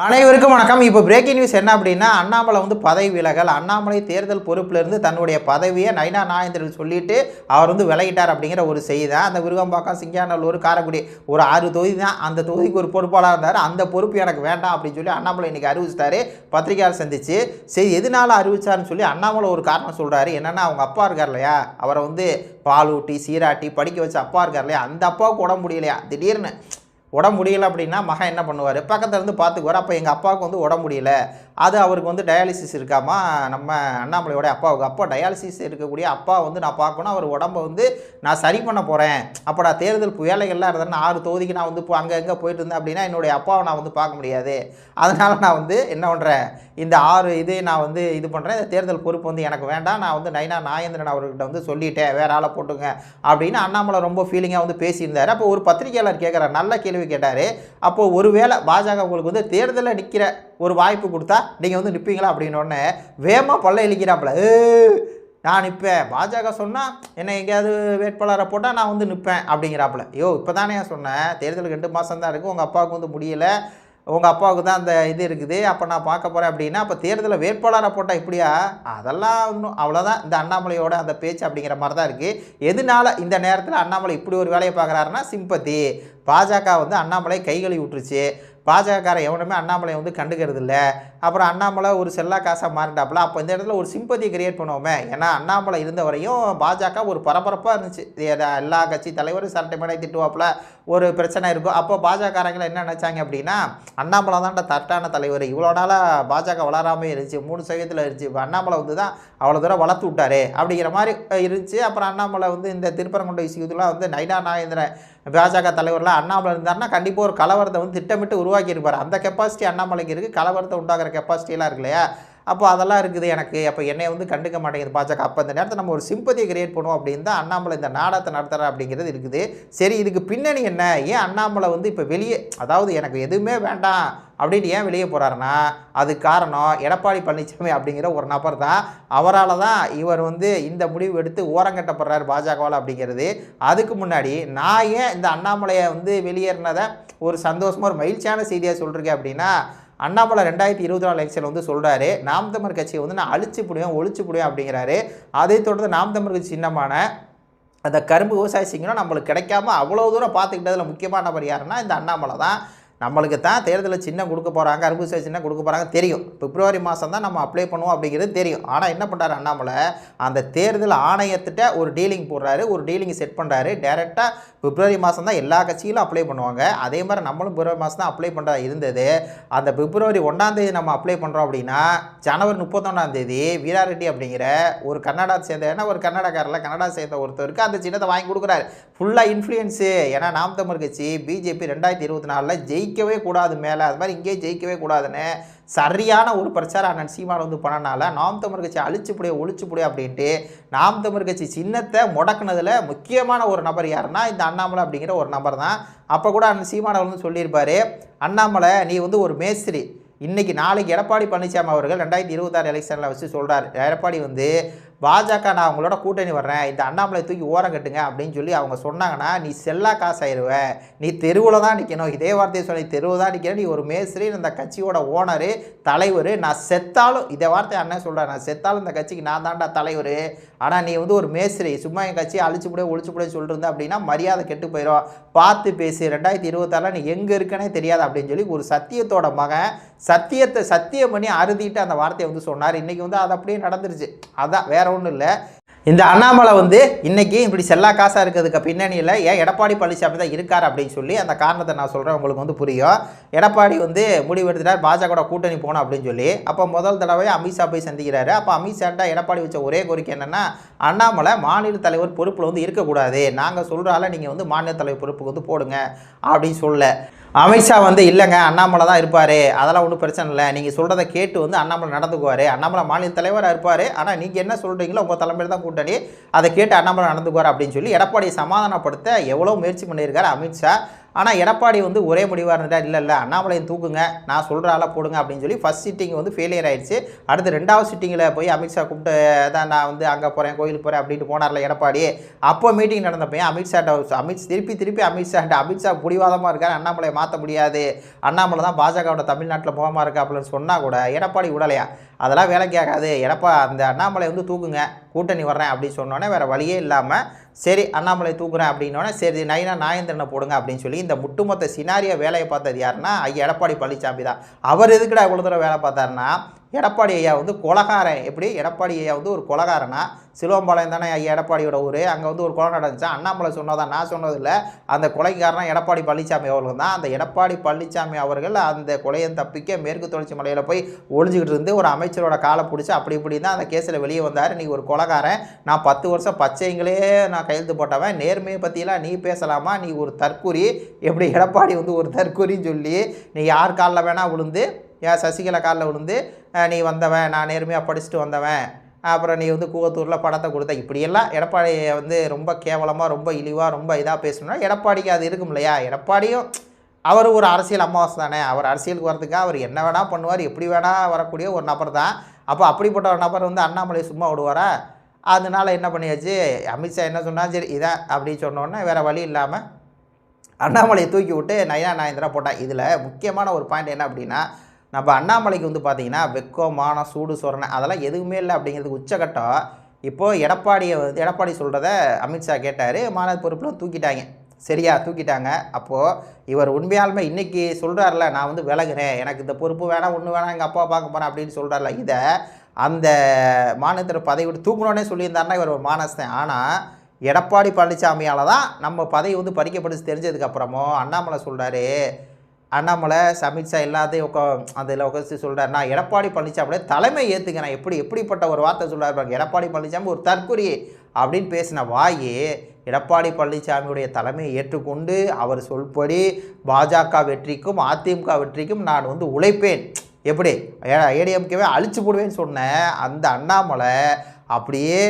அனைவருக்கும் வணக்கம். இப்போ பிரேக்கிங் நியூஸ் என்ன அப்படின்னா அண்ணாமலை வந்து பதவி விலகல். அண்ணாமலை தேர்தல் பொறுப்பிலிருந்து தன்னுடைய பதவியை நைனா நாயந்திரன் சொல்லிட்டு அவர் வந்து விலகிட்டார் அப்படிங்கிற ஒரு செய்தி தான். அந்த விருகம்பாக்கம் சிங்காநல்லூர் காரைக்குடி ஒரு ஆறு தொகுதி தான். அந்த தொகுதிக்கு ஒரு பொறுப்பாளர் இருந்தார். அந்த பொறுப்பு எனக்கு வேண்டாம் அப்படின்னு சொல்லி அண்ணாமலை இன்றைக்கி அறிவிச்சிட்டாரு. பத்திரிகையாளர் சந்திச்சு சரி எதனால அறிவிச்சாருன்னு சொல்லி அண்ணாமலை ஒரு காரணம் சொல்கிறாரு என்னென்னா அவங்க அப்பா இருக்கார் இல்லையா? அவரை வந்து பாலூட்டி சீராட்டி படிக்க வச்ச அப்பா இருக்கார் இல்லையா? அந்த அப்பாவுக்கு உடம்பு முடியலையா? திடீர்னு உடம்பு முடியல அப்படின்னா மகன் என்ன பண்ணுவார்? பக்கத்துலேருந்து பார்த்துக்குவார் அப்போ எங்கள் அப்பாவுக்கு வந்து உடம்பு முடியல. அது அவருக்கு வந்து டயாலிசிஸ் இருக்காமா? நம்ம அண்ணாமலையோட அப்பாவுக்கு. அப்பா டயாலிசிஸ் இருக்கக்கூடிய அப்பா வந்து நான் பார்க்கணும். அவர் உடம்ப வந்து நான் சரி பண்ண போகிறேன் அப்போ நான் தேர்தல் வேலைகள்லாம் இருந்தேன் ஆறு தொகுதிக்கு நான் வந்து இப்போ அங்கே எங்கே போயிட்டு இருந்தேன் அப்படின்னா என்னுடைய அப்பாவை நான் வந்து பார்க்க முடியாது. அதனால் நான் வந்து என்ன பண்ணுறேன் இந்த ஆறு இது நான் வந்து இது பண்ணுறேன் இந்த தேர்தல் பொறுப்பு வந்து எனக்கு வேண்டாம். நான் வந்து நைனா நாயந்திரன் அவர்கிட்ட வந்து சொல்லிட்டேன். வேற ஆளை போட்டுங்க அப்படின்னு அண்ணாமலை ரொம்ப ஃபீலிங்காக வந்து பேசியிருந்தார். அப்போ ஒரு பத்திரிகையாளர் கேட்குறேன் நல்ல கேள்வி கேட்டார். அப்போது ஒருவேளை பாஜக உங்களுக்கு வந்து தேர்தலில் நிற்கிற ஒரு வாய்ப்பு கொடுத்தா நீங்கள் வந்து நிற்பீங்களா அப்படின்னு உடனே வேகமாக பல்ல இழிக்கிறாப்புல. நான் நிற்பேன் பாஜக சொன்னால் என்னை எங்கேயாவது வேட்பாளரை போட்டால் நான் வந்து நிற்பேன் அப்படிங்கிறாப்புல. ஐயோ இப்போ தானே சொன்னேன். தேர்தலுக்கு ரெண்டு மாதம் தான் இருக்குது உங்கள் அப்பாவுக்கு வந்து முடியலை. உங்கள் அப்பாவுக்கு தான் அந்த இது இருக்குது. அப்போ நான் பார்க்க போகிறேன் அப்படின்னா அப்போ தேர்தலில் வேட்பாளரை போட்டால் இப்படியா? அதெல்லாம் இன்னும் அவ்வளோதான் இந்த அண்ணாமலையோட அந்த பேச்சு அப்படிங்கிற மாதிரி தான் இருக்குது எதனால இந்த நேரத்தில் அண்ணாமலை இப்படி ஒரு வேலையை பார்க்குறாருன்னா சிம்பத்தி பாஜக வந்து அண்ணாமலை கைகளை விட்டுருச்சு. பாஜகக்காரன் எவனுமே அண்ணாமலை வந்து கண்டுக்கிறது இல்லை அப்புறம் அண்ணாமலை ஒரு செல்லா காசாக மாறிட்டாப்புல. அப்போ இந்த இடத்துல ஒரு சிம்பத்தி கிரியேட் பண்ணுவோமே. ஏன்னா அண்ணாமலை இருந்த வரையும் பாஜக ஒரு பரபரப்பாக இருந்துச்சு. எல்லா கட்சி தலைவரும் சரட்டை மேடை திட்டுவாப்புல. ஒரு பிரச்சனை இருக்கும். அப்போ பாஜகக்காரங்களை என்ன நினச்சாங்க அப்படின்னா அண்ணாமலை தான் தட்டான தலைவர். இவ்வளோ நாளாக பாஜக வளராமே இருந்துச்சு. மூணு சதவீதத்தில் இருந்துச்சு. இப்போ அண்ணாமலை வந்து தான் அவ்வளோ தூரம் வளர்த்து விட்டாரு. அப்படிங்கிற மாதிரி இருந்துச்சு. அப்புறம் அண்ணாமலை வந்து இந்த திருப்பரங்குன்ற இஷ்யூலாம் வந்து நைனா நாகேந்திரன் பாஜக தலைவரில் அண்ணாமலை இருந்தார்னா கண்டிப்பாக ஒரு கலவரத்தை வந்து திட்டமிட்டு உருவாக்கியிருப்பார். அந்த கெப்பாசிட்டி அண்ணாமலைக்கு இருக்குது கலவரத்தை உண்டாகிற கெப்பாசிட்டியெல்லாம் இருக்கு இல்லையா? அப்போ அதெல்லாம் இருக்குது. எனக்கு அப்போ என்னை வந்து கண்டுக்க மாட்டேங்குது பாஜக. அப்போ இந்த நேரத்தில் நம்ம ஒரு சிம்பதியை கிரியேட் பண்ணுவோம் அப்படின்னு தான் அண்ணாமலை இந்த நாடகத்தை நடத்துகிறா அப்படிங்கிறது இருக்குது. சரி இதுக்கு பின்னணி என்ன? ஏன் அண்ணாமலை வந்து இப்போ வெளியே அதாவது எனக்கு எதுவுமே வேண்டாம் அப்படின்னு ஏன் வெளியே போகிறாருன்னா அது காரணம் எடப்பாடி பழனிசாமி அப்படிங்கிற ஒரு நபர் தான். அவரால் தான் இவர் வந்து இந்த முடிவு எடுத்து ஓரங்கட்டப்படுறாரு பாஜகவால் அப்படிங்கிறது. அதுக்கு முன்னாடி நான் ஏன் இந்த அண்ணாமலையை வந்து வெளியேறினதை ஒரு சந்தோஷமாக ஒரு மகிழ்ச்சியான செய்தியாக சொல்கிறேன் அப்படின்னா அண்ணாமலை ரெண்டாயிரத்தி இருபத்தி நாலு எலெக்ஷன் வந்து சொல்கிறாரு நாம் தமிழ் கட்சியை வந்து நான் அழிச்சு புடியும் ஒழிச்சு புடியும் அப்படிங்கிறாரு. அதை தொடர்ந்து நாம் தமிழ் கட்சி சின்னமான அந்த கரும்பு விவசாய சிங்கம் நம்மளுக்கு கிடைக்காம அவ்வளோ தூரம் பார்த்துக்கிட்டதில் முக்கியமான நபர் யாருன்னா இந்த அண்ணாமலை தான். நம்மளுக்கு தான் தேர்தலில் சின்ன கொடுக்க போகிறாங்க அறுபது விவசாய சின்ன கொடுக்க போகிறாங்க தெரியும். பிப்ரவரி மாதம் தான் நம்ம அப்ளை பண்ணுவோம் அப்படிங்கிறது தெரியும். ஆனால் என்ன பண்ணுறாரு அண்ணாமலை? அந்த தேர்தல் ஆணையத்திட்ட ஒரு டீலிங் போடுறாரு ஒரு டீலிங் செட் பண்ணுறாரு டேரெக்டாக பிப்ரவரி மாதம் தான் எல்லா கட்சிகளும் அப்ளை பண்ணுவாங்க. அதே மாதிரி நம்மளும் பிப்ரவரி மாதம் தான் அப்ளை பண்ணுறா இருந்தது. அந்த பிப்ரவரி ஒன்றாந்தேதி நம்ம அப்ளை பண்ணுறோம் அப்படின்னா ஜனவரி முப்பத்தொன்னாந்தேதி வீராரெட்டி அப்படிங்கிற ஒரு கன்னடா சேர்ந்த ஏன்னா ஒரு கன்னடக்காரில் கன்னடா சேர்ந்த ஒருத்தருக்கு அந்த சின்னத்தை வாங்கி கொடுக்குறாரு. ஃபுல்லாக இன்ஃப்ளூயன்ஸு ஏன்னா நாம் தமிழ் கட்சி பிஜேபி ரெண்டாயிரத்தி இருபத்தி நாலில் ஜெயிக்கவே கூடாது மேலே. அது மாதிரி இங்கேயே ஜெயிக்கவே கூடாதுன்னு சரியான ஒரு பிரச்சாரம் அண்ணன் சீமான் வந்து பண்ணனால நாம் தமிழ் கட்சி அழிச்சு புடிய ஒழிச்சு புடிய அப்படின்ட்டு நாம் தமிழ் கட்சி சின்னத்தை முடக்குனதில் முக்கியமான ஒரு நபர் யாருன்னா இந்த அண்ணாமலை அப்படிங்கிற ஒரு நபர் தான். அப்போ கூட அண்ணன் சீமான் வந்து சொல்லியிருப்பார் அண்ணாமலை நீ வந்து ஒரு மேஸ்திரி. இன்றைக்கி நாளைக்கு எடப்பாடி பழனிசாமி அவர்கள் ரெண்டாயிரத்தி இருபத்தாறு எலெக்ஷனில் வச்சு சொல்கிறார் எடப்பாடி வந்து பாஜக நான் அவங்களோட கூட்டணி வர்றேன். இந்த அண்ணாமலை தூக்கி ஓரம் கட்டுங்க அப்படின்னு சொல்லி அவங்க சொன்னாங்கன்னா நீ செல்லா காசு ஆயிடுவ நீ தெருவில் தான் நிற்கணும் இதே வார்த்தையை சொல்லி தெருவில் தான் நிற்கணும் நீ ஒரு மேஸ்திரி இந்த கட்சியோட ஓனரு தலைவர். நான் செத்தாலும் இதே வார்த்தை அண்ணன் சொல்கிறேன் நான் செத்தாலும் இந்த கட்சிக்கு நான் தான்டா தலைவர். ஆனால் நீ வந்து ஒரு மேஸ்திரி. சும்மா என் கட்சியை அழிச்சு போட ஒழிச்சு கூட சொல்லிருந்த அப்படின்னா மரியாதை கெட்டு போயிடும் பார்த்து பேசி. ரெண்டாயிரத்தி இருபத்தாறில் நீ எங்கே இருக்கனே தெரியாது அப்படின்னு சொல்லி ஒரு சத்தியத்தோட மகன் சத்தியத்தை சத்தியம் பண்ணி அறுதிட்டு அந்த வார்த்தையை வந்து சொன்னார். இன்றைக்கி வந்து அது அப்படியே நடந்துருச்சு. அதான் வேற ஒன்றும் இல்லை. இந்த அண்ணாமலை வந்து இன்றைக்கி இப்படி செல்லா காசாக இருக்கிறதுக்கு பின்னணியில் ஏன் எடப்பாடி பழனிசாமி தான் இருக்கார் அப்படின்னு சொல்லி அந்த காரணத்தை நான் சொல்கிறேன் உங்களுக்கு வந்து புரியும். எடப்பாடி வந்து முடிவு பாஜக கூட கூட்டணி போகணும் அப்படின்னு சொல்லி. அப்போ முதல் தடவை அமித்ஷா போய் சந்திக்கிறாரு. அப்போ அமித்ஷாட்ட எடப்பாடி வச்ச ஒரே கோரிக்கை என்னென்னா அண்ணாமலை மாநில தலைவர் பொறுப்பில் வந்து இருக்கக்கூடாது. நாங்கள் சொல்கிறால நீங்கள் வந்து மாநில தலைவர் பொறுப்புக்கு வந்து போடுங்க அப்படின்னு சொல்ல அமித்ஷா வந்து இல்லைங்க அண்ணாமலை தான் இருப்பார். அதெல்லாம் ஒன்றும் பிரச்சனை இல்லை. நீங்கள் சொல்கிறத கேட்டு வந்து அண்ணாமலை நடந்துக்குவார். அண்ணாமலை மாநில தலைவராக இருப்பார். ஆனால் நீங்கள் என்ன சொல்கிறீங்களோ உங்கள் தலைமையில் தான் கூட்டணி. அதை கேட்டு அண்ணாமலை நடந்துக்குவார் அப்படின்னு சொல்லி எடப்பாடியை சமாதானப்படுத்த எவ்வளோ முயற்சி பண்ணியிருக்காரு அமித்ஷா. ஆனால் எடப்பாடி வந்து ஒரே முடிவாக இருந்துட்டா இல்லை இல்லை அண்ணாமலையை தூக்குங்க நான் சொல்கிற ஆளை போடுங்க அப்படின்னு சொல்லி ஃபஸ்ட் சிட்டிங் வந்து ஃபெயிலியர் ஆயிடுச்சு. அடுத்து ரெண்டாவது சிட்டிங்கில் போய் அமித்ஷா கூப்பிட்டு தான் நான் வந்து அங்கே போகிறேன் கோயிலுக்கு போகிறேன் அப்படின்ட்டு போனார்ல எடப்பாடி. அப்போ மீட்டிங் நடந்தப்போ அமித்ஷாட்ட அமித் திருப்பி திருப்பி அமித்ஷாட்ட அமித்ஷா பிடிவாதமாக இருக்கார் அண்ணாமலையை மாற்ற முடியாது. அண்ணாமலை தான் பாஜகவோட தமிழ்நாட்டில் முகமாக இருக்கா அப்படின்னு சொன்னால் கூட எடப்பாடி விடலையா அதெல்லாம் வேலைக்கு ஆகாது. எடப்பா அந்த அண்ணாமலை வந்து தூக்குங்க கூட்டணி வர்றேன் அப்படின்னு சொன்னோன்னே வேறு வழியே இல்லாமல் சரி அண்ணாமலை தூக்குறேன் அப்படின்னோடனே சரி நைனா நாயந்திரனை போடுங்க அப்படின்னு சொல்லி இந்த முட்டுமொத்த சினாரிய வேலையை பார்த்தது யாருன்னா ஐயா எடப்பாடி பழனிசாமி தான். அவர் எதுக்குடா இவ்வளோ தூரம் வேலை பார்த்தாருன்னா எடப்பாடி ஐயா வந்து கொலகாரன். எப்படி? எடப்பாடி ஐயா வந்து ஒரு கொலகாரனா? சிலுவம்பாளையம் தானே ஐயா எடப்பாடியோட ஊர். அங்கே வந்து ஒரு கொலை நடந்துச்சு? அண்ணாமலை சொன்னதான் நான் சொன்னதில்லை. அந்த கொலைக்காரனா எடப்பாடி பழனிசாமி அவர்கள் தான். அந்த எடப்பாடி பழனிசாமி அவர்கள் அந்த கொலையை தப்பிக்க மேற்கு தொடர்ச்சி மலையில் போய் ஒழிஞ்சிக்கிட்டு இருந்து ஒரு அமைச்சரோட காலை பிடிச்சி அப்படி இப்படி தான் அந்த கேஸில் வெளியே வந்தார். நீ ஒரு கொலகாரன். நான் பத்து வருஷம் பச்சைங்களே நான் கையெழுத்து போட்டவன். நேர்மையை பற்றிலாம் நீ பேசலாமா? நீ ஒரு தற்குறி எப்படி? எடப்பாடி வந்து ஒரு தற்குறின்னு சொல்லி நீ யார் காலில் வேணால் விழுந்து ஏன் சசிகலா காலில் விழுந்து நீ வந்தவன் நான் நேர்மையாக படிச்சுட்டு வந்தவன். அப்புறம் நீ வந்து கூவத்தூரில் படத்தை கொடுத்த. இப்படியெல்லாம் எடப்பாடியை வந்து ரொம்ப கேவலமாக ரொம்ப இழிவாக ரொம்ப இதாக பேசணும்னா எடப்பாடிக்கு அது இருக்கும் இல்லையா? எடப்பாடியும் அவர் ஒரு அரசியல் அமாவாசை தானே? அவர் அரசியலுக்கு வரதுக்காக அவர் என்ன வேணால் பண்ணுவார் எப்படி வேணால் வரக்கூடிய ஒரு நபர் தான். அப்போ அப்படிப்பட்ட ஒரு நபர் வந்து அண்ணாமலை சும்மா விடுவாரா? அதனால என்ன பண்ணியாச்சு? அமித்ஷா என்ன சொன்னால் சரி இதான் அப்படின்னு சொன்னோன்னே வேறு வழி இல்லாமல் அண்ணாமலையை தூக்கி விட்டு நயனா நாயந்திரா போட்டான் இதில் முக்கியமான ஒரு பாயிண்ட் என்ன அப்படின்னா நம்ம அண்ணாமலைக்கு வந்து பார்த்தீங்கன்னா வெக்கமான மானம் சூடு சொரணை அதெல்லாம் எதுவுமே இல்லை அப்படிங்கிறதுக்கு உச்சகட்டம். இப்போது எடப்பாடியை வந்து எடப்பாடி சொல்கிறத அமித்ஷா கேட்டார். மாநில பொறுப்பில் தூக்கிட்டாங்க. சரியா தூக்கிட்டாங்க. அப்போது இவர் உண்மையாலுமே இன்றைக்கி சொல்கிறார்ல நான் வந்து விலகுறேன். எனக்கு இந்த பொறுப்பு வேணாம் ஒன்று வேணாம் எங்கள் அப்பா பார்க்க போகிறேன் அப்படின்னு சொல்கிறார்ல இதை அந்த மாநிலத்தில் பதவி விட்டு தூக்கணுன்னே சொல்லியிருந்தாருன்னா இவர் ஒரு ஆனால் எடப்பாடி பழனிசாமியால் தான் நம்ம பதவி வந்து பறிக்கப்படுச்சு தெரிஞ்சதுக்கப்புறமும் அண்ணாமலை சொல்கிறாரு அண்ணாமலை சமித்ஷா எல்லாத்தையும் உட்கா அதில் உட்காந்து சொல்கிறார் நான் எடப்பாடி பழனிசாமியோட தலைமை ஏற்றுக்கிறேன் எப்படி எப்படிப்பட்ட ஒரு வார்த்தை சொல்கிறார் பாருங்க. எடப்பாடி பழனிசாமி ஒரு தற்குறி அப்படின்னு பேசின வாயி எடப்பாடி பழனிசாமியுடைய தலைமையை ஏற்றுக்கொண்டு அவர் சொல்படி பாஜக வெற்றிக்கும் அதிமுக வெற்றிக்கும் நான் வந்து உழைப்பேன். எப்படி? ஏடிஎம்கேவே அழிச்சு போடுவேன்னு சொன்ன அந்த அண்ணாமலை அப்படியே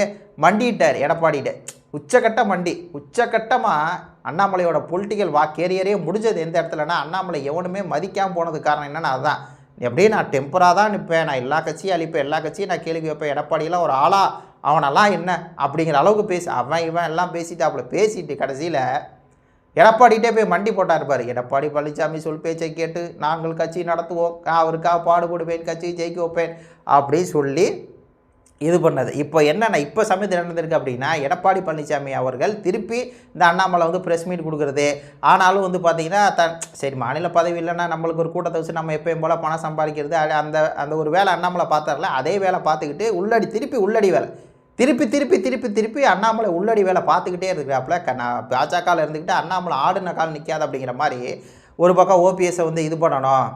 மண்டிட்டார் எடப்பாடிகிட்ட. உச்சகட்ட மண்டி உச்சகட்டமாக அண்ணாமலையோட பொலிட்டிக்கல் வா கேரியரே முடிஞ்சது எந்த இடத்துலனா அண்ணாமலை எவனுமே மதிக்காமல் போனதுக்கு காரணம் என்னென்னா அதுதான் எப்படியே நான் டெம்பராக தான் நிற்பேன் நான் எல்லா கட்சியும் அழிப்பேன். எல்லா கட்சியும் நான் கேள்வி வைப்பேன். எடப்பாடியெல்லாம் ஒரு ஆளா? அவனெல்லாம் என்ன? அப்படிங்கிற அளவுக்கு பேசி அவன் இவன் எல்லாம் பேசிட்டு அவளை பேசிட்டு கடைசியில் எடப்பாடிகிட்டே போய் மண்டி போட்டார் பாரு. எடப்பாடி பழனிசாமி சொல் பேச்சை கேட்டு நாங்கள் கட்சி நடத்துவோம். அவருக்காக பாடுபடுவேன் கட்சியை ஜெயிக்க வைப்பேன். அப்படி சொல்லி இது பண்ணது. இப்போ என்னென்ன இப்போ சமயத்தில் நடந்திருக்கு அப்படின்னா எடப்பாடி பழனிசாமி அவர்கள் திருப்பி இந்த அண்ணாமலை வந்து ப்ரெஸ் மீட் கொடுக்குறது. ஆனாலும் வந்து பார்த்திங்கன்னா த சரி மாநில பதவி இல்லைன்னா நம்மளுக்கு ஒரு கூட்டத்தை வச்சு நம்ம எப்பயும் போல் பணம் சம்பாதிக்கிறது அந்த அந்த ஒரு வேலை அண்ணாமலை பார்த்தார்ல அதே வேலை பார்த்துக்கிட்டு உள்ளடி திருப்பி உள்ளடி வேலை. திருப்பி திருப்பி திருப்பி திருப்பி அண்ணாமலை உள்ளடி வேலை பார்த்துக்கிட்டே இருக்கிறாப்புல க நான் பாஜகவில் இருந்துக்கிட்டு அண்ணாமலை ஆடுன கால் நிற்காது அப்படிங்கிற மாதிரி ஒரு பக்கம் ஓபிஎஸ்ஸை வந்து இது பண்ணணும்.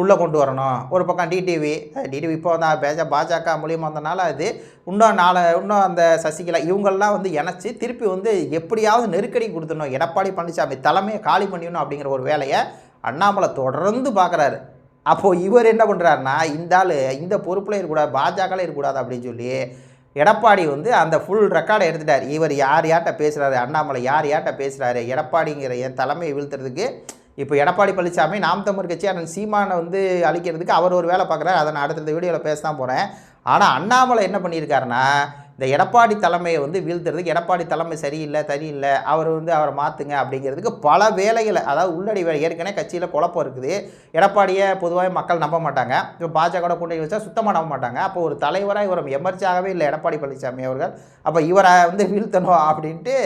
உள்ளே கொண்டு வரணும். ஒரு பக்கம் டிடிவி டிடிவி இப்போ வந்து பேஜ பாஜக மூலியமாக வந்தனால அது இன்னும் நாலு இன்னும் அந்த சசிகலா இவங்கெல்லாம் வந்து இணைச்சி திருப்பி வந்து எப்படியாவது நெருக்கடி கொடுத்துடணும். எடப்பாடி பழனிசாமி தலைமையை காலி பண்ணிடணும் அப்படிங்கிற ஒரு வேலையை அண்ணாமலை தொடர்ந்து பார்க்குறாரு. அப்போது இவர் என்ன பண்ணுறாருன்னா இந்த ஆள் இந்த பொறுப்பில் இருக்கக்கூடாது பாஜகவில் இருக்கக்கூடாது அப்படின்னு சொல்லி எடப்பாடி வந்து அந்த ஃபுல் ரெக்கார்டை எடுத்துட்டார். இவர் யார் யார்கிட்ட பேசுகிறாரு அண்ணாமலை யார் யார்கிட்ட பேசுகிறாரு எடப்பாடிங்கிற என் தலைமையை வீழ்த்துறதுக்கு இப்போ எடப்பாடி பழனிசாமி நாம் தமிழ் கட்சி அண்ணன் சீமானை வந்து அழிக்கிறதுக்கு அவர் ஒரு வேலை பார்க்குறாரு. அதை நான் அடுத்த வீடியோவில் பேச தான் போகிறேன் ஆனால் அண்ணாமலை என்ன பண்ணியிருக்காருன்னா இந்த எடப்பாடி தலைமையை வந்து வீழ்த்துறதுக்கு எடப்பாடி தலைமை சரியில்லை சரியில்லை அவர் வந்து அவரை மாற்றுங்க அப்படிங்கிறதுக்கு பல வேலைகளை அதாவது உள்ளடி வேலை ஏற்கனவே கட்சியில் குழப்பம் இருக்குது. எடப்பாடியை பொதுவாக மக்கள் நம்ப மாட்டாங்க. இப்போ பாஜக கூட்டணி வச்சா சுத்தமாக நம்ப மாட்டாங்க. அப்போ ஒரு தலைவராக இவர் எமர்ச்சியாகவே இல்லை எடப்பாடி பழனிசாமி அவர்கள். அப்போ இவரை வந்து வீழ்த்தணும் அப்படின்ட்டு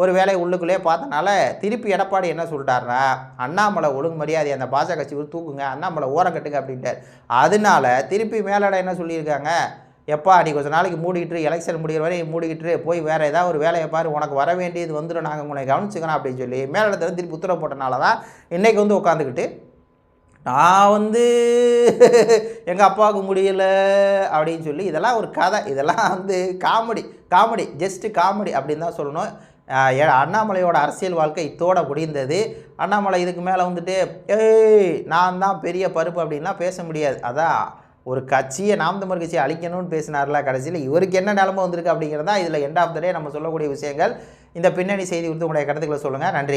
ஒரு வேலை உள்ளுக்குள்ளேயே பார்த்தனால திருப்பி எடப்பாடி என்ன சொல்லிட்டாருன்னா அண்ணாமலை ஒழுங்கு மரியாதை அந்த பாஜக கட்சி தூக்குங்க அண்ணாமலை ஓரம் கட்டுங்க அப்படின்ட்டார். அதனால திருப்பி மேலடை என்ன சொல்லியிருக்காங்க எப்பா நீ கொஞ்சம் நாளைக்கு மூடிக்கிட்டு எலெக்ஷன் முடிகிற வரை மூடிக்கிட்டு போய் வேறு ஏதாவது ஒரு வேலையை பாரு உனக்கு வர வேண்டியது வந்துடும் நாங்கள் உங்களை கவனிச்சுக்கணும் அப்படின்னு சொல்லி மேலிடத்துல திருப்பி உத்தரவு போட்டனால தான் இன்றைக்கி வந்து உட்காந்துக்கிட்டு நான் வந்து எங்கள் அப்பாவுக்கு முடியல அப்படின்னு சொல்லி இதெல்லாம் ஒரு கதை இதெல்லாம் வந்து காமெடி காமெடி ஜஸ்ட்டு காமெடி அப்படின்னு தான் சொல்லணும். அண்ணாமலையோட அரசியல் வாழ்க்கை இத்தோட முடிந்தது. அண்ணாமலை இதுக்கு மேலே வந்துட்டு ஏய் நான் தான் பெரிய பருப்பு அப்படின்லாம் பேச முடியாது. அதான் ஒரு கட்சியை நாம் தமிழ் கட்சியை அழிக்கணும்னு பேசினார்ல கடைசியில் இவருக்கு என்ன நிலமை வந்திருக்கு அப்படிங்கிறது தான் இதில் எண்ட் ஆஃப் த டே நம்ம சொல்லக்கூடிய விஷயங்கள். இந்த பின்னணி செய்தி குறித்து உங்களுடைய கருத்துக்களை சொல்லுங்கள் நன்றி.